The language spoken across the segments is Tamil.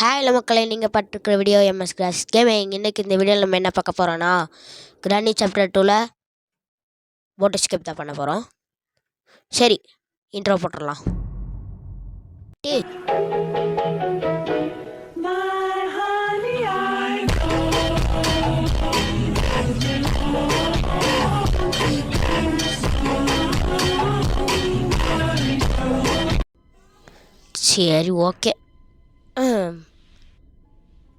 ஹாய் மக்களை. நீங்கள் பார்த்துருக்குற வீடியோ எம்எஸ் கிளாஸ் கேமிங் இன்றைக்கி இந்த வீடியோவில் நம்ம என்ன பார்க்க போகிறோன்னா கிராணி சாப்டர் டூவில் போட் ஸ்கேப் தான் பண்ண போகிறோம் சரி இன்ட்ரோ போட்டுடலாம். டே சரி ஓகே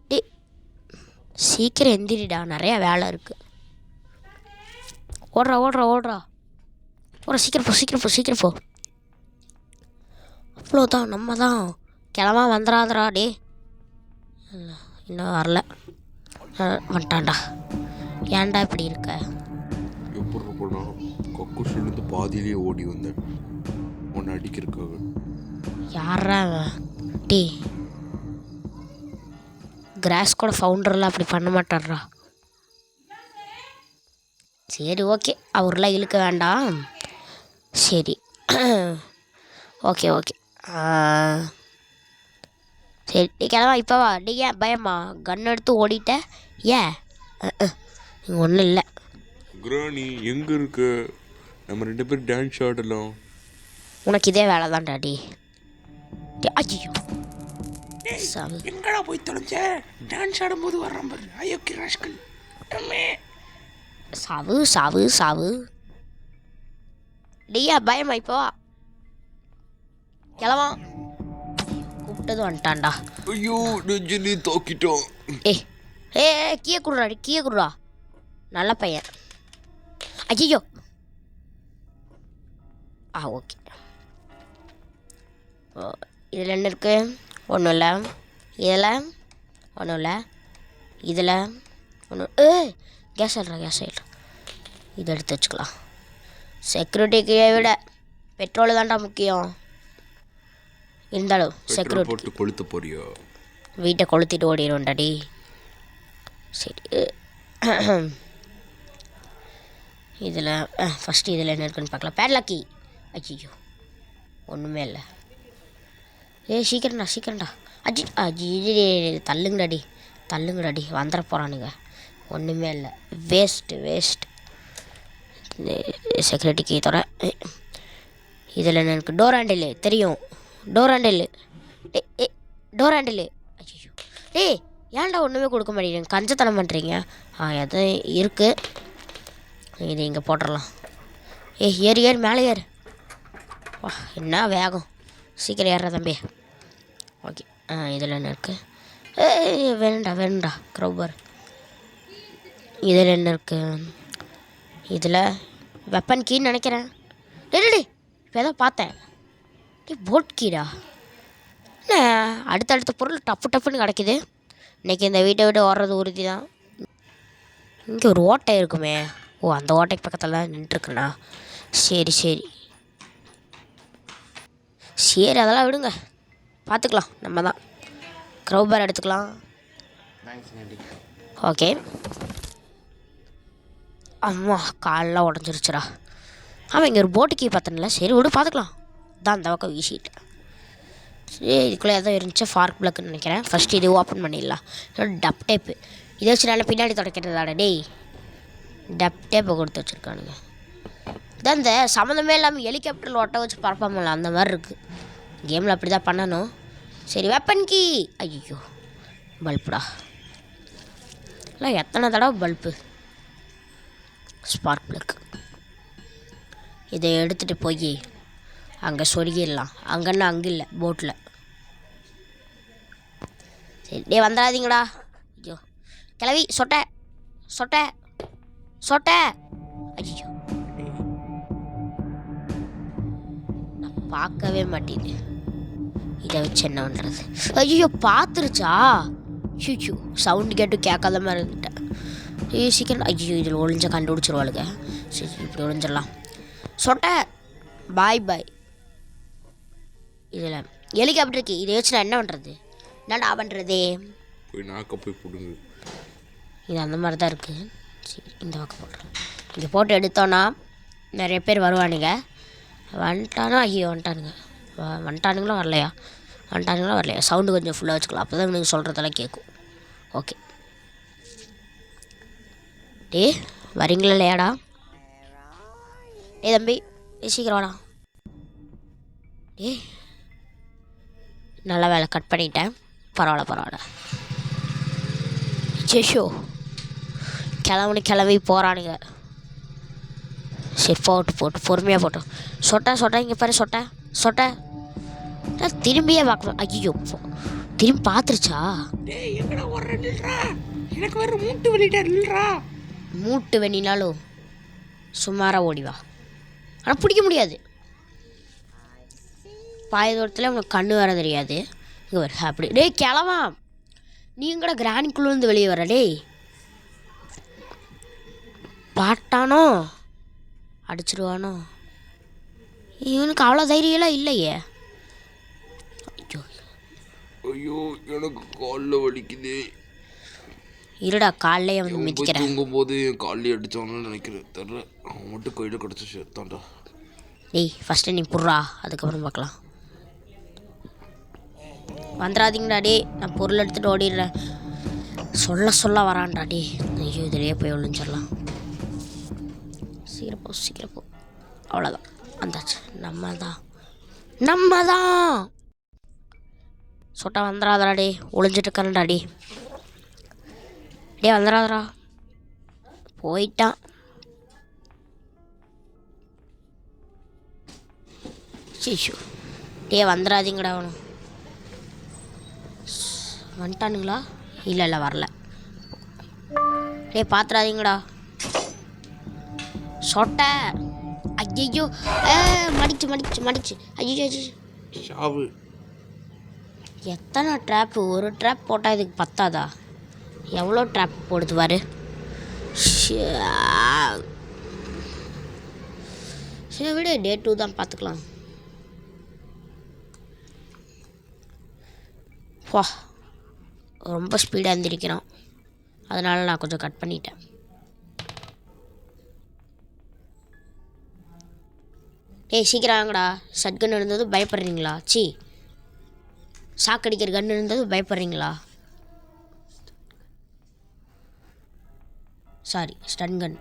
டே சீக்கிரம் எந்திரிடா. நிறையா வேலை இருக்குது ஓடுறா ஓடுறா ஓடுறா. ஓடுறா சீக்கிரம் போ சீக்கிரம் போ சீக்கிரம் போ. அவ்வளோதான் நம்ம தான் கிளம்ப வந்துடாதடா டே இன்னும் வரல. வந்துட்டான்டா. ஏன்டா இப்படி இருக்க? எப்படி போனா? கக்குஷிலிருந்து பாதியிலேயே ஓடி வந்தேன். உன்னை அடிக்கிறதுக்காக. யாரா அவன்? டேய் கிராஸ் கூட ஃபவுண்டர்லாம் அப்படி பண்ண மாட்டார்ரா சரி ஓகே அவர்லாம் இழுக்க வேண்டாம். சரி. ஓகே ஓகே சரி நீ கிளம்பா இப்போ வா. நீ ஏன் பயமா? கன் எடுத்து ஓடிட்ட? ஏன்? ஒன்றும் இல்லை. கிராணி எங்க இருக்க? நம்ம ரெண்டு பேரும் டான்ஸ் ஆடலாம். உனக்கு இதே வேலை தான் டாடி ஐயோ எங்கடா போய் தொலைஞ்ச? டான்ஸ் ஆடும்போது வர்றான் பாரு. அயோக்கிய ராஷ்கல் சாவு சாவு சாவு. டேயா பயமா இப்போ? கிளவா கூப்பிட்டது வந்துட்டான்டா. ஐயோ நெஞ்சலி தாக்கிட்டோம் ஏ ஏ கீழே குடுறா கீழே குடுறா நல்ல பையன். ஐயோ ஆ ஓகே. இதில் என்ன இருக்கு? ஒன்றும் இல்லை இதில் ஒன்றும் இல்லை இதில் ஒன்று ஏ கேஸ் ஆயிடுறா கேஸ் ஆயிடுறா. இதை எடுத்து வச்சுக்கலாம். செக்யூரிட்டிக்கு விட பெட்ரோல் தான்டா முக்கியம். இருந்தாலும் செக்யூரிட்டி போட்டு கொளுத்த போறியா? வீட்டை கொளுத்திட்டு ஓடிடுவோம்டாடி சரி இதில் ஃபஸ்ட்டு இதில் என்ன இருக்குன்னு பார்க்கலாம். பேட்லாக்கி ஐயோ ஒன்றுமே இல்லை. ஏ சீக்கிரம்டா சீக்கிரம்டா. அஜி அஜி தள்ளுங்கடாடி தள்ளுங்கடாடி வந்துட போகிறானுங்க ஒன்றுமே இல்லை. வேஸ்ட்டு வேஸ்ட் செக்யூரிட்டிக்கு தர இதில் என்ன டோர் ஹேண்டில் தெரியும். டோர் ஹேண்டில் ஏ. டோர் ஹேண்டில் ஐயோ ஏய் ஏன்டா ஒன்றுமே கொடுக்க மாட்டேங்கிறீங்க கஞ்சத்தனம் பண்ணுறீங்க ஆ எதுவும் இருக்குது இது இங்கே போட்டுடலாம் ஏய் ஏறு ஏறு மேலே ஏறு. வா என்ன வேகம்? சீக்கிரம் ஏறுற தம்பி. ஓகே. ஆ இதில் என்ன இருக்குது ஏய் வேண்டா வேணும்டா க்ரௌபர் இதில் என்ன இருக்குது இதில் வெப்பன் கீன்னு நினைக்கிறேன். டேய் இப்போ ஏதோ பார்த்தேன். டே போட் கீடா என்ன? அடுத்தடுத்த பொருள் டப்பு டப்புன்னு கிடைக்குது. இன்றைக்கி இந்த வீட்டை விட்டு ஓடுறது உறுதி தான் இங்கே ஒரு ஓட்டை இருக்குமே. ஓ அந்த ஓட்டைக்கு பக்கத்தில் நின்றுருக்குண்ணா. சரி சரி. சரி அதெல்லாம் விடுங்க. பார்த்துக்கலாம் நம்ம தான். க்ரௌபர் எடுத்துக்கலாம். ஓகே அம்மா காலெலாம் உடஞ்சிருச்சுடா. ஆமாம் இங்கே ஒரு போட்டு கீ பார்த்தேன்ல. சரி விடு பார்த்துக்கலாம். தான் அந்த பக்கம் வீசிட்டேன் சரி இதுக்குள்ளே ஏதோ இருந்துச்சு ஃபார்க் பிளக்குன்னு நினைக்கிறேன். ஃபஸ்ட்டு இது ஓப்பன் பண்ணிடலாம். டப் டேப்பு இதை வச்சு நல்லா பின்னாடி தொடக்கிறதாடா டேய். டப் டேப்பை கொடுத்து வச்சுருக்கானுங்க. இதான் இந்த சம்மந்தமே இல்லாமல் ஹெலிகாப்டரில் ஒட்ட வச்சு பரப்பாமல அந்த மாதிரி இருக்குது கேமில் அப்படி தான் பண்ணணும். சரி வெப்பன் கீ ஐயோ பல்புடா. இல்லை எத்தனை தடவை பல்பு? ஸ்பார்க் பிளக் இதை எடுத்துகிட்டு போய் அங்கே சொருகிடலாம். அங்கன்னா அங்கே இல்லை போட்டில் சரி டே வந்துடாதீங்கடா. ஐயோ. கிளவி சொட்டை சொட்டை சொட்டை. பார்க்கவே மாட்டேது இதை வச்சு என்ன பண்ணுறது ஐயோ பார்த்துருச்சா? ஐயோ சவுண்டு கேட்டு கேட்காத மாதிரி இருந்துட்டேன் ஐயோ சீக்கிரம் ஐயோ இதில் ஒளிஞ்ச கண்டுபிடிச்சிருவாளுங்க சரி இப்படி ஒளிஞ்சிடலாம். சொட்டை பாய் பாய் இதில் ஹெலிகாப்டருக்கு இதை வச்சு நான் என்ன பண்ணுறது என்னடா பண்ணுறது போய் நாக்க போய் பிடுங்கு. இது அந்த மாதிரி தான் இருக்குது சரி இந்த பக்கம் போடுறேன். இங்கே போட்டு எடுத்தோன்னா நிறைய பேர் வருவானுங்க. வந்துட்டானா ஐயோ வந்துட்டானுங்க. வந்துட்டானுங்களா வந்துட்டானுங்களோ வரலையா? வந்துட்டானுங்களா வரலையா? சவுண்டு கொஞ்சம் ஃபுல்லாக வச்சுக்கலாம். அப்போ தான் இவனுக்கு சொல்கிறதெல்லாம் கேட்கும். ஓகே டே வரீங்களா இல்லையாடா? டே தம்பி டேய் டே நல்ல வேலை கட் பண்ணிட்டேன். பரவாயில்ல பரவாயில்ல. ஜெஷோ கிளம்புனு கிளம்பி போகிறானுங்க சரி போட்டு போட்டு பொறுமையாக போட்டோம் சொட்டா சொட்டா இங்கே பாரு சொட்டா சொட்டா நான் திரும்பியே பார்க்கணும் ஐயோ திரும்பி பார்த்துருச்சா எனக்கு வேற மூட்டு நில்றா மூட்டு வேணினாலும் சுமாராக ஓடி வா ஆனால் பிடிக்க முடியாது பாய தூரத்தில் உனக்கு கண்ணு வர தெரியாது இங்கே வர அப்படி டேய் கிளவா நீ கூட கிராணிக்குள்ளேருந்து வெளியே வர டேய் பாட்டானோ அடிச்சிருவானோ? இவனுக்கு அவ்வளோ தைரியம்லாம் இல்லையே. ஐயோ. ஐயோ எனக்கு காலில் வலிக்குது. இருடா காலையே வந்து மிதிக்கிறேன். தூங்கும் போது என் காலில் அடிச்சானு நினைக்கிறேன். தெரியல அவன் மட்டும் கையில் கிடச்சி சேர்த்தான்டா டேய் ஃபஸ்ட்டு நீ புட்றா அதுக்கப்புறம் பார்க்கலாம். வந்துடாதீங்கடா டே நான் பொருள் எடுத்துகிட்டு ஓடிடுறேன். சொல்ல சொல்ல வரான்டா டே ஐயோ இதுலேயே போய் ஒழிஞ்சிடலாம் சீக்கிரம் போ சீக்கிரம் போ. அவ்வளோதான் வந்தாச்சு. நம்ம தான் நம்ம தான் சொட்டா வந்துடாதடா டே ஒளிஞ்சிட்டு இருக்கறேன்டா டே டே வந்துடாதடா. போயிட்டான். சிஷு டே வந்துடாதீங்கடா அவனும் வந்துட்டானுங்களா? இல்லை இல்லை வரல. டே பார்த்துடாதீங்கடா சொட்டை. ஐயோ மடிச்சு மடிச்சு மடிச்சு. ஐயோ ஷாவு. எத்தனை ட்ராப்பு ஒரு ட்ராப் போட்டால் இதுக்கு பத்தாதா? எவ்வளோ ட்ராப் போடுது பாரு. சரி விடு. டே டூ தான் பார்த்துக்கலாம். வா ரொம்ப ஸ்பீடாக இருந்திருக்கிறான் அதனால் நான் கொஞ்சம் கட் பண்ணிட்டேன். ஏய் சீக்கிரம் வாங்கடா. சட்கன் இருந்தது பயப்படுறீங்களா? சி சாக்கடிக்கிற கன் இருந்தது பயப்படுறீங்களா? Sorry stun gun.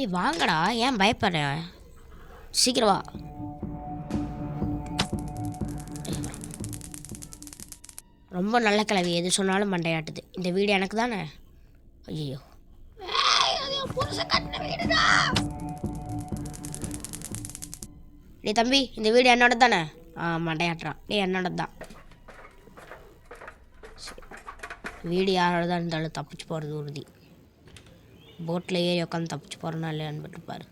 ஏய் வாங்கடா. ஏன் பயப்படுறேன் சீக்கிரம் வா. ரொம்ப நல்ல கிழவி. எது சொன்னாலும் மண்டையாட்டுது. இந்த வீடு எனக்கு தானே? ஐயோ டேய் தம்பி இந்த வீடு என்னோட தானே? ஆ மண்டையாட்டுறான். டேய் என்னோட தான். வீடு யாரோட தான் இருந்தாலும் தப்பிச்சு போகிறது உறுதி. போட்டில் ஏறி உட்காந்து தப்பிச்சு போகிறனா இல்லையான்னு பாரு.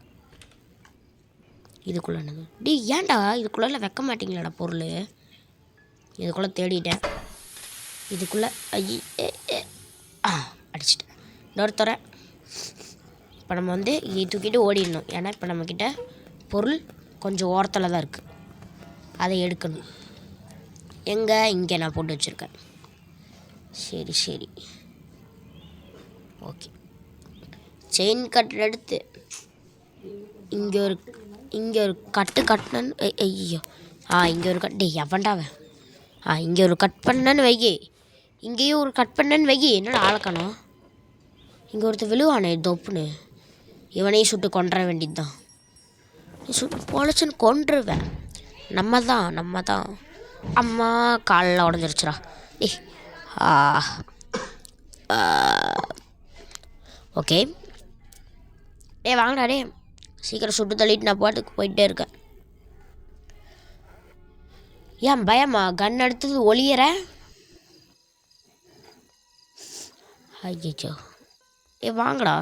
இதுக்குள்ளே என்னது? டேய் ஏன்டா? இதுக்குள்ளே வைக்க மாட்டீங்களாடா பொருள்? இதுக்குள்ளே தேடிட்டேன். இதுக்குள்ளே ஐய ஆ அடிச்சிட்டேன். இன்னொருத்தரேன் இப்போ நம்ம வந்து இதை தூக்கிட்டு ஓடிடணும். ஏன்னா இப்போ நம்மக்கிட்ட பொருள் கொஞ்சம் ஓரத்தில் தான் இருக்குது அதை எடுக்கணும். எங்கே? இங்கே நான் போட்டு வச்சுருக்கேன். சரி சரி. ஓகே. செயின் கட்டு எடுத்து இங்கே ஒரு இங்கே ஒரு கட்டு கட்டினன்னு ஐயோ. ஆ இங்கே ஒரு கட்டு டேய், எவன்டாவன் ஆ இங்கே ஒரு கட் பண்ணன்னு வைகி இங்கேயும் ஒரு கட் பண்ணன்னு வைகி என்னடா ஆளக்கணும் இங்கே ஒருத்தர் விழுவானே தொப்புன்னு. இவனையும் சுட்டு கொன்ற வேண்டியதுதான். சுட்டு பொழைச்சுன்னு கொன்றுவேன். நம்ம தான் நம்ம தான் அம்மா காலில் உடஞ்சிருச்சுரா ஏய் ஆ ஓகே. டே வாங்கடா டே சீக்கிரம் சுட்டு தள்ளிட்டு நான் பாட்டுக்கு போயிட்டே இருக்கேன். ஏன் பயமா? கன் எடுத்தது ஒளியற? ஐயோ ஏ வாங்கடா.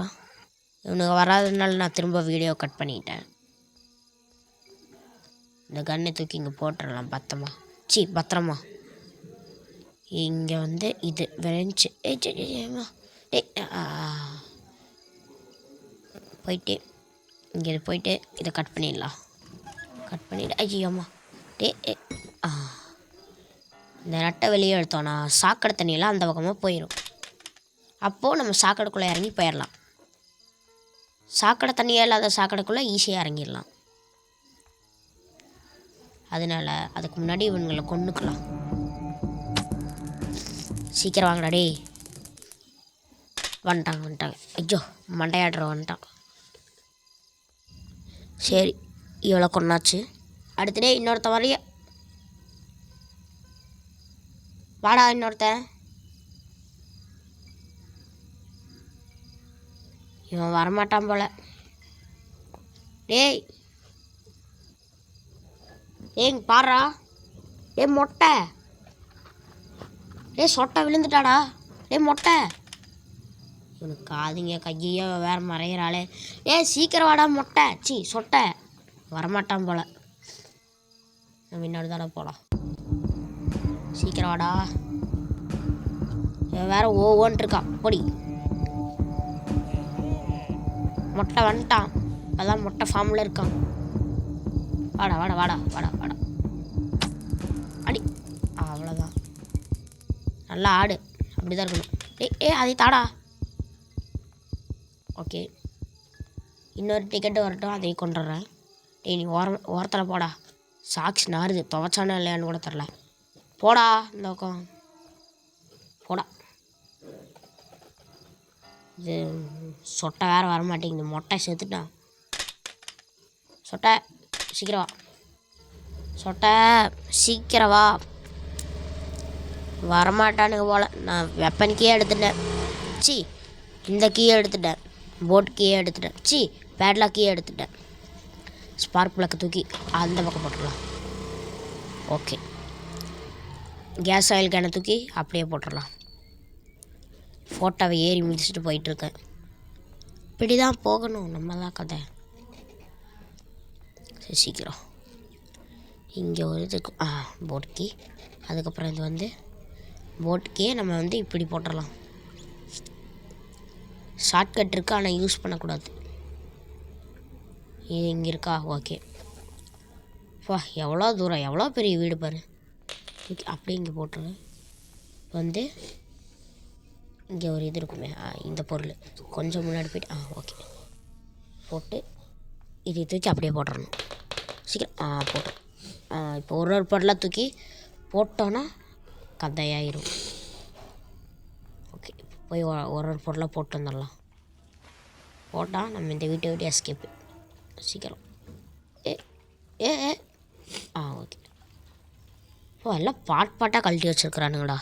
இவனுக்கு வராதனால நான் திரும்ப வீடியோ கட் பண்ணிட்டேன். இந்த கன்னை தூக்கி இங்கே போட்டுடலாம் பத்திரமா. சி பத்திரமா. இங்கே வந்து இது விளைஞ்சு ஏ சே, டேய், போயிட்டு இங்கே போயிட்டு இதை கட் பண்ணிடலாம். கட் பண்ணிவிட்டு ஐயோம்மா டே ஏ ஆ. இந்த நட்டை வெளியே எடுத்தோன்னா சாக்கடை தண்ணியெல்லாம் அந்த பக்கமாக போயிடும் அப்போது நம்ம சாக்கடைக்குள்ளே இறங்கி போயிடலாம் சாக்கடை தண்ணியே இல்லாத சாக்கடைக்குள்ளே ஈஸியாக இறங்கிடலாம். அதனால அதுக்கு முன்னாடி இவங்களை கொண்டுக்கலாம் சீக்கிரம் வாங்கடா டேய். வந்துட்டாங்க வந்துட்டாங்க. ஐயோ மண்டையாடுற வந்துட்டான். சரி இவ்வளோ கொண்டாச்சு அடுத்த டே இன்னொருத்த வரைய வாடா இன்னொருத்தன். இவன் வரமாட்டான் போல. டேய். ஏங்க பாரா ஏ மொட்டை. டேய் சொட்டை விழுந்துட்டாடா. டேய் மொட்டை. இவனுக்கு காதுங்க கையோ வேற மறையிறாளே. ஏய் சீக்கிரம் வாடா மொட்டை. சி சொட்டை. வரமாட்டான் போல. நம்ம இன்னொரு தடவை போகலாம் சீக்கிரம் வாடா. இவன் வேற ஓவோன்ட்டு இருக்கான். பொடி. மொட்டை வந்துட்டான். அதான் மொட்டை ஃபார்மில் இருக்கான். வாடா வாடா வாடா வாடா வாடா. அடி அவ்வளோதான் நல்லா ஆடு. அப்படி தான் இருக்கணும். ஏய் ஏ அதை தாடா. ஓகே. இன்னொரு டிக்கெட்டு வரட்டும் அதை கொண்டுடுறேன். டேய் நீ ஓரம் ஓரத்தில் போடா. சாக்ஸ் நாருது துவச்சானே இல்லையான்னு கூட தெரில போடா இந்த பக்கம். போடா. இது சொட்டை வேறு வர மாட்டேங்குது மொட்டை செத்துட்டான் சொட்டை சீக்கிரம் வா. சொட்டை சீக்கிரம் வா. வரமாட்டானுங்க போல். நான் வெப்பன் கீயே எடுத்துட்டேன். சி இந்த கீயை எடுத்துட்டேன். போட் கீயை எடுத்துட்டேன். சி பேட்லாக் கீயை எடுத்துட்டேன். ஸ்பார்க் பிளக்கு தூக்கி அந்த பக்கம் போட்டுடலாம். ஓகே. கேஸ் ஆயில் கேனை தூக்கி அப்படியே போட்டுடலாம். ஃபோட்டோவை ஏறி மிதிச்சுட்டு போயிட்டுருக்கேன். இப்படி தான் போகணும் நம்ம தான் கதை. சரி சீக்கிரம். இங்கே ஒரு இதுக்கு ஆ போட்கி. அதுக்கப்புறம் இது வந்து போட்டுக்கே நம்ம வந்து இப்படி போட்டுடலாம் ஷார்ட்கட் இருக்குது ஆனால் யூஸ் பண்ணக்கூடாது. இது இங்கே இருக்கா? ஓகே. வா எவ்வளோ தூரம் எவ்வளோ பெரிய வீடு பாரு. ஓகே அப்படியே இங்கே போட்டுரு. வந்து இங்கே ஒரு இது இருக்குமே ஆ இந்த பொருள். கொஞ்சம் முன்னாடி போயிட்டு ஆ ஓகே. போட்டு இதை தூக்கி அப்படியே போட்டுடணும் சீக்கிரம் ஆ போட்டோம். ஆ இப்போ ஒரு ஒரு பொருளாக தூக்கி போட்டோன்னா கதையாயிரும். ஓகே போய் ஒரு ஒரு பொருளாக போட்டு வந்துடலாம். போட்டால் நம்ம இந்த வீட்டை விட்டு எஸ்கேப்பு சீக்கிரம். ஏ ஏ ஏ. ஆ ஓகே. ஓ எல்லாம் பாட் பாட்டாக கழட்டி வச்சுருக்குறானுங்களா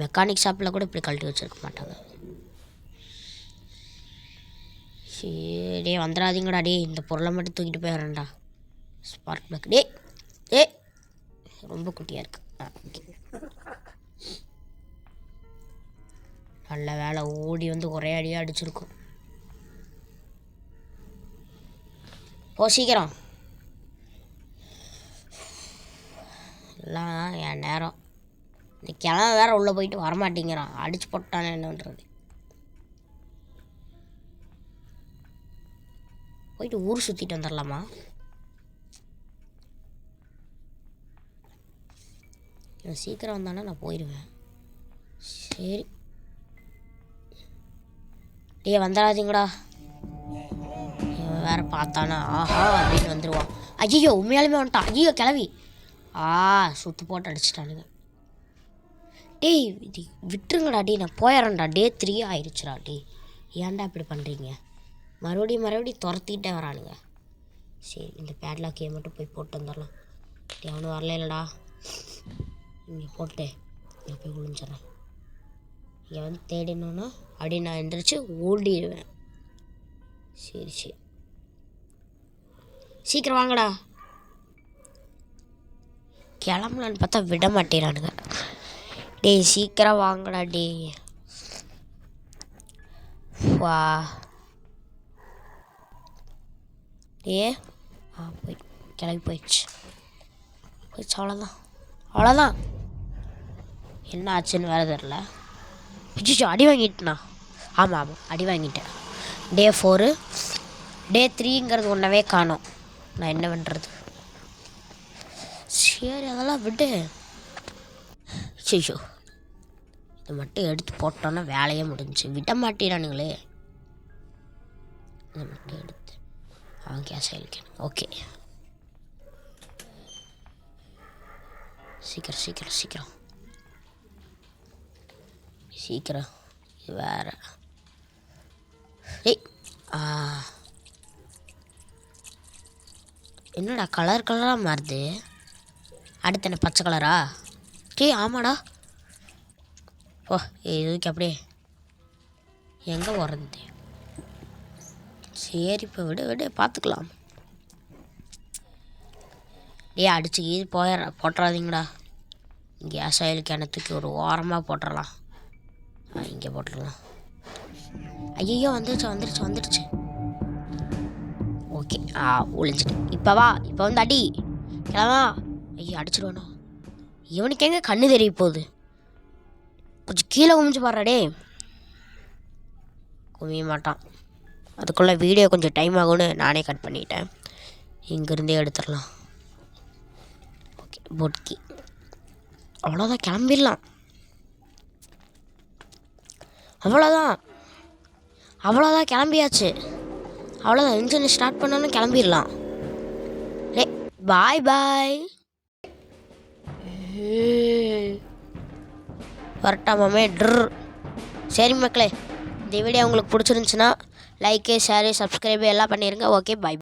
மெக்கானிக் ஷாப்பில் கூட இப்படி கழட்டி வச்சுருக்க மாட்டாங்க. சரி வந்துடாதீங்கடா டேய் இந்த பொருளை மட்டும் தூக்கிட்டு போயிடுறேன்டா ஸ்பார்க் பிளக் டே டே ரொம்ப குட்டியாக இருக்கு. நல்ல வேலை ஓடி வந்து ஒரே அடியாக அடிச்சிருக்கும். போ சீக்கிரம். எல்லாம் என் நேரம். இந்த கிழமை வேற உள்ளே போயிட்டு வரமாட்டேங்கிறான். அடிச்சு போட்டானே என்ன பண்ணுறது போயிட்டு ஊர் சுற்றிட்டு வந்துடலாமா இவன் சீக்கிரம் வந்தானே நான் போயிடுவேன் சரி. டே வந்துடாதீங்கடா. இவன் வேற பார்த்தானா? ஆஹா அப்படின்னு வந்துடுவான் ஐயோ உண்மையாலுமே வந்துட்டான். ஐயோ கிளவி. ஆ சுத்து போட்டு அடிச்சிட்டானுங்க. டேய் இது விட்டுருங்கடா டே நான் போயிடறேன்டா டே த்ரீ ஆயிடுச்சுடா டே ஏன்டா இப்படி பண்ணுறீங்க மறுபடியும் மறுபடியும் துரத்திக்கிட்டே வரானுங்க. சரி இந்த பேட்லாக்கே மட்டும் போய் போட்டு வந்துடலாம். டே அவனும் வரல இல்லைடா இங்கே போட்டு இங்கே போய் விழுந்துடுறேன் இங்கே வந்து தேடினோன்னா அப்படியே நான் எந்திரிச்சு ஓடிடுவேன் சரி சரி. சீக்கிரம் வாங்கடா. கிளம்பலான்னு பார்த்தா விட மாட்டேறானுங்க டேய் சீக்கிரம் வாங்கடா டேய். வா. டே ஆ போய் கிளம்பி போயிடுச்சு. போயிடுச்சு அவ்வளோதான் அவ்வளோதான் என்ன ஆச்சுன்னு வேறு தெரில பிச்சிச்சோ அடி வாங்கிட்டேண்ணா ஆமாம் ஆமாம் அடி வாங்கிட்டேன். டே ஃபோரு டே த்ரீங்கிறது ஒன்றவே காணும். நான் என்ன பண்ணுறது சரி அதெல்லாம் விடு. ஷோ இதை மட்டும் எடுத்து போட்டோன்னா வேலையே முடிஞ்சு விட மாட்டேறானுங்களே இதை மட்டும் எடுத்து அவன் கேஸ் அழிக்கணும் ஓகே சீக்கிரம் சீக்கிரம் சீக்கிரம். சீக்கிரம். இது வேற. ஏய் என்னடா கலர் கலராக மாறுது? அடுத்து என்ன பச்சை கலரா டே ஆமாடா. ஓ இதுக்கு அப்படியே. எங்கே போகிறது சரி இப்போ விடு விடு பார்த்துக்கலாம் டே அடிச்சு இது போயிட போட்டுறாதீங்கடா. கேஸ் ஆயில் கிணத்துக்கு ஒரு ஓரமாக போட்டுடலாம் இங்கே போட்டுடலாம் ஐயோ வந்துடுச்சு வந்துடுச்சு வந்துடுச்சு ஓகே ஆ ஒழிச்சிட்டு இப்போ வா இப்போ வந்து அடி. கிளவா ஐயோ அடிச்சிடுவானோ இவனுக்கு எங்கே கண்ணு தெரிய போகுது? கொஞ்சம் கீழே குமிஞ்சு பாடுறாடே. குமிய மாட்டான். அதுக்குள்ளே வீடியோ கொஞ்சம் டைம் ஆகும்னு நானே கட் பண்ணிட்டேன். இங்கேருந்தே எடுத்துடலாம். ஓகே பொட்கி அவ்வளோதான் கிளம்பிடலாம். அவ்வளோதான் அவ்வளோதான் கிளம்பியாச்சு. அவ்வளோதான் இன்ஜின் ஸ்டார்ட் பண்ணணும் கிளம்பிடலாம். டே பாய் பாய் வரட்டாமே ட்ர். சரி மக்களே இந்த வீடியோ உங்களுக்கு பிடிச்சிருந்துச்சுன்னா லைக்கு ஷேரு சப்ஸ்கிரைபு எல்லாம் பண்ணிடுங்க ஓகே பாய்